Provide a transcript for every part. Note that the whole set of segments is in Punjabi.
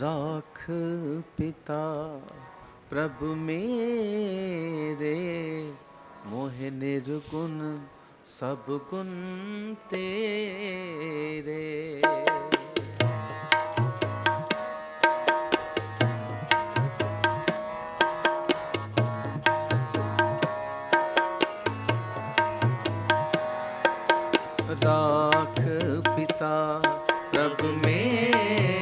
राख पिता प्रभु मेरे मोह निर्गुण सब गुण तेरे। राख पिता प्रभु मेरे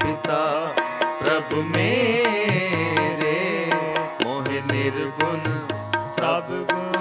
ਪਿਤਾ ਪ੍ਰਭ ਮੇਰੇ ਮੋਹ ਨਿਰਗੁਣ ਸਭ ਗੁਣ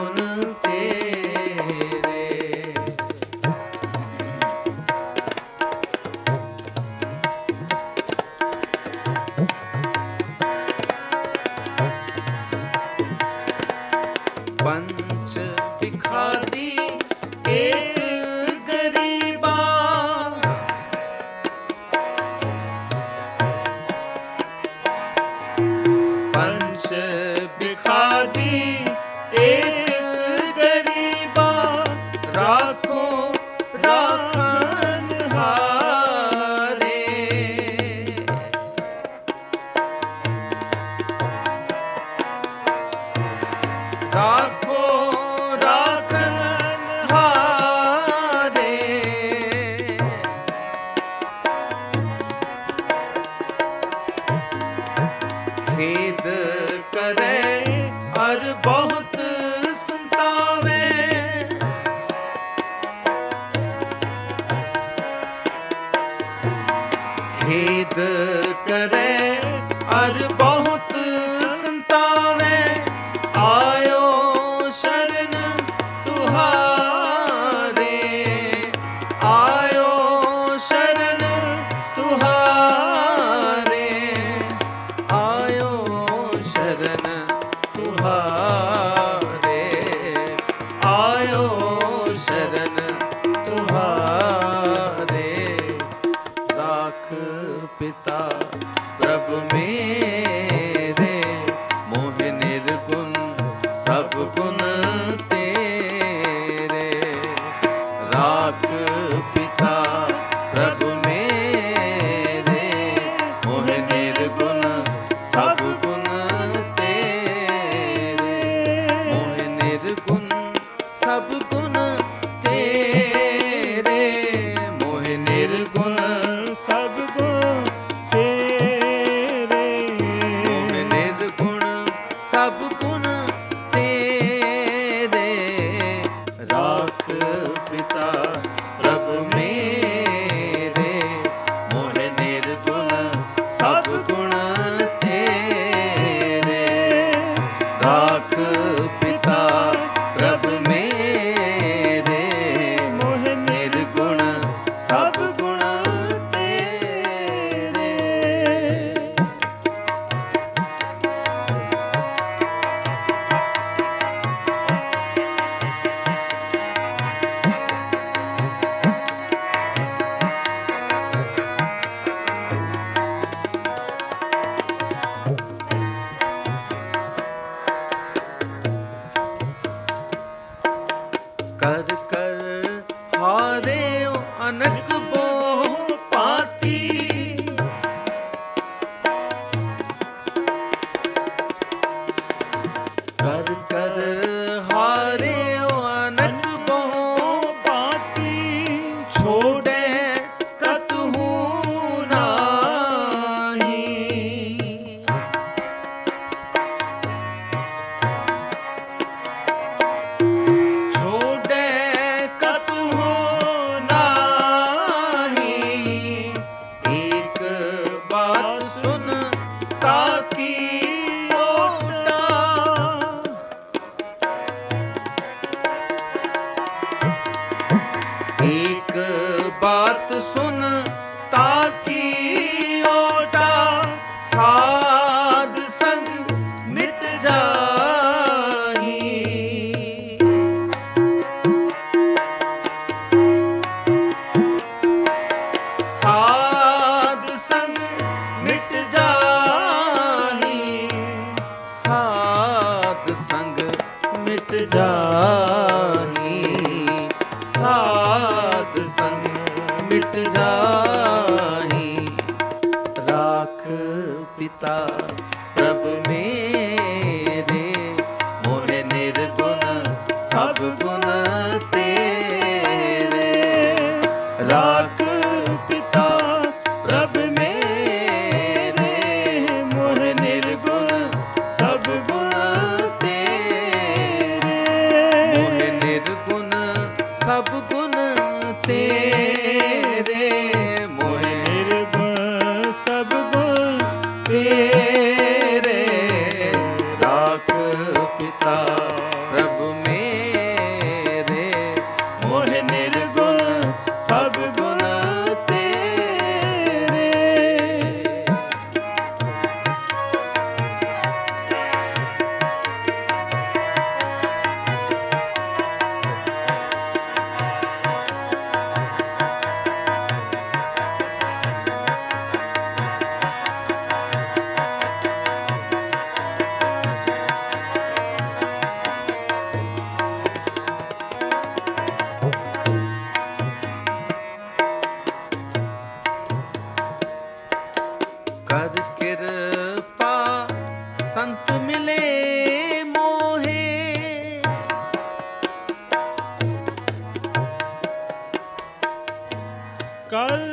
ਗੁਣ ਜਾ ਸੰਤ ਮਿਲੇ ਮੋਹੇ ਕਲ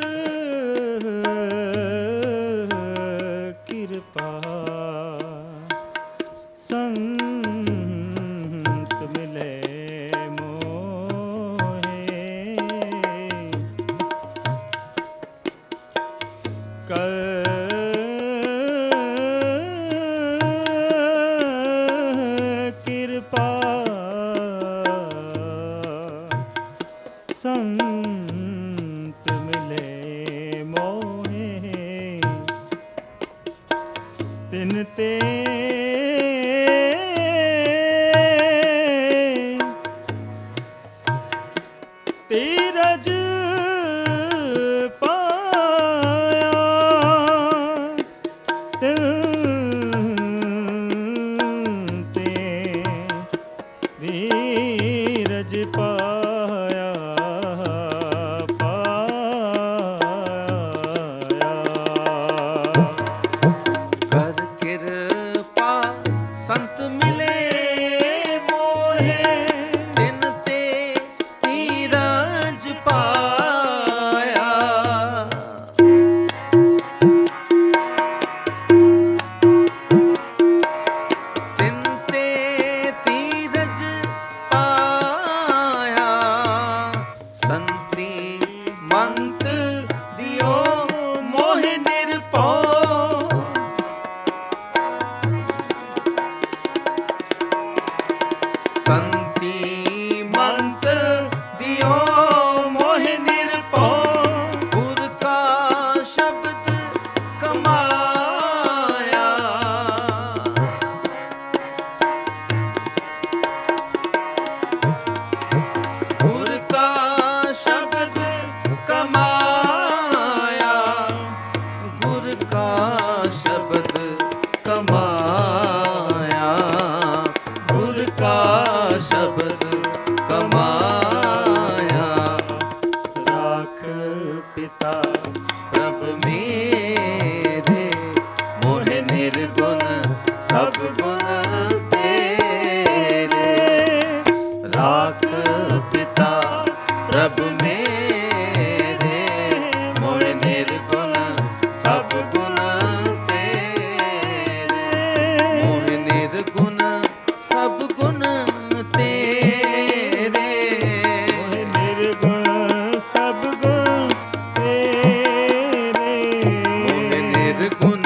ਨਿਰਗੁਣ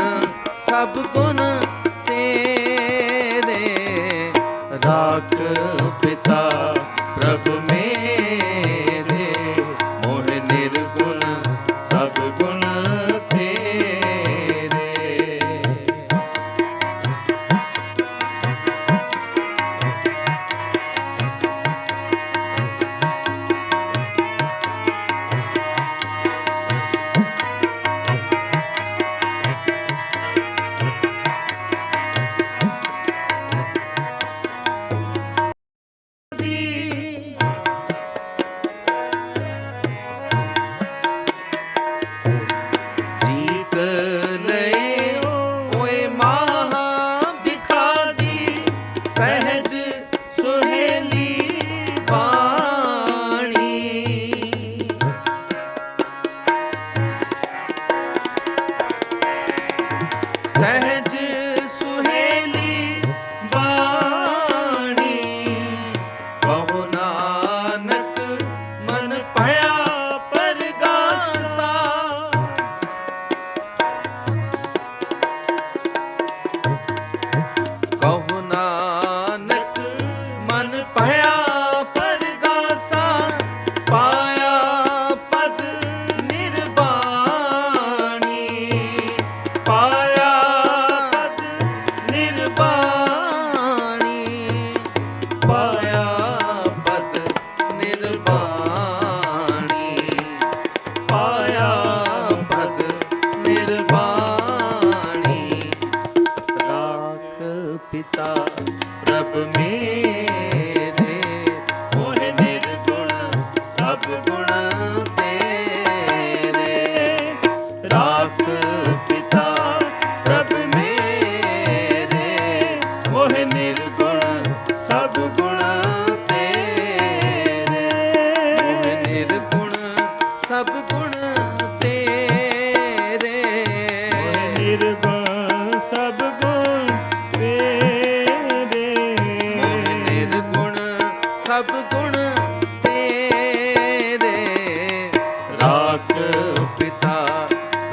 ਸਭ ਗੁਣ ਤੇਰੇ। ਰਾਖ ਪਿਤਾ सह ਰਾਖ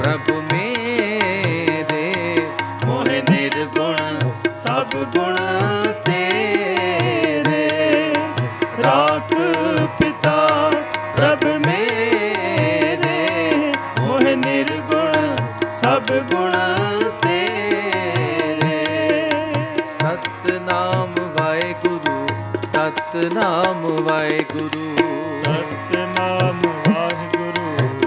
ਪ੍ਰਭ ਮੇਰੇ। ਮੋਹਿ ਸਭ ਗੁਣ ਤੇਰੇ। ਰਾਖ ਪਿਤਾ ਪ੍ਰਭ ਮੇਰੇ। ਮੋਹਿ ਨਿਰਗੁਣ ਸਭ ਗੁਣ ਤੇਰੇ। ਸਤਨਾਮ ਵਾਹਿਗੁਰੂ ਸਤਨਾਮ ਵਾਹਿਗੁਰੂ।